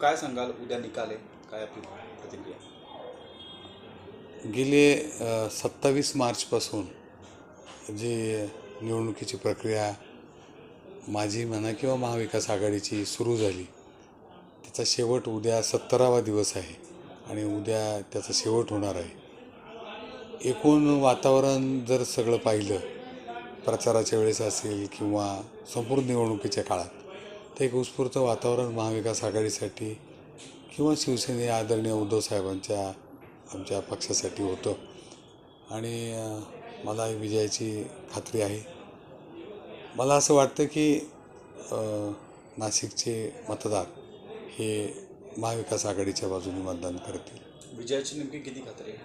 काय सांगाल उद्या निकाल? आहे काय आपली प्रतिक्रिया? गेले सत्तावीस मार्चपासून जी निवडणुकीची प्रक्रिया माझी म्हणा किंवा महाविकास आघाडीची सुरू झाली त्याचा शेवट उद्या सत्तरावा दिवस आहे आणि उद्या त्याचा शेवट होणार आहे. एकूण वातावरण जर सगळं पाहिलं प्रचाराच्या वेळेस असेल किंवा संपूर्ण निवडणुकीच्या काळात तर एक उत्स्फूर्त वातावरण महाविकास आघाडीसाठी किंवा शिवसेने आदरणीय उद्धव साहेबांच्या आमच्या पक्षासाठी होतं. आणि मला विजयाची खात्री आहे. मला असं वाटतं की नाशिकचे मतदार हे महाविकास आघाडीच्या बाजूने मतदान करतील. विजयाची नेमकी किती खात्री आहे?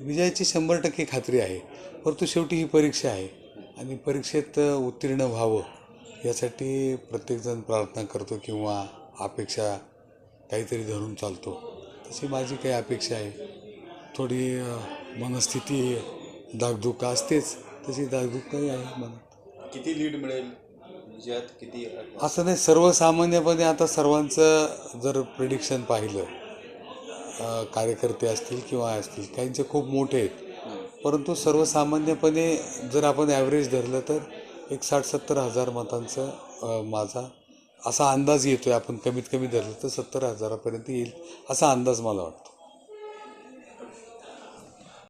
विजयाची शंभर टक्के खात्री आहे. परंतु शेवटी ही परीक्षा आहे. आणि परीक्षेत उत्तीर्ण व्हावं यासाठी प्रत्येकजण प्रार्थना करतो किंवा अपेक्षा काहीतरी धरून चालतो. तशी माझी काही अपेक्षा आहे. थोडी मनस्थिती दागदुख असतेच. तशी दागदुख काही आहे मनात किती लीड मिळेल? विजयात किती असं नाही सर्वसामान्यपणे आता सर्वांचं जर प्रिडिक्शन पाहिलं कार्यकर्ते असतील किंवा असतील काहींचे खूप मोठे आहेत. परंतु सर्वसामान्यपणे जर आपण ॲव्हरेज धरलं तर एक साठ सत्तर हजार मतांचं माझा असा अंदाज येतो आहे आपण. कमीत कमी धरलं तर सत्तर हजारापर्यंत येईल असा अंदाज मला वाटतो.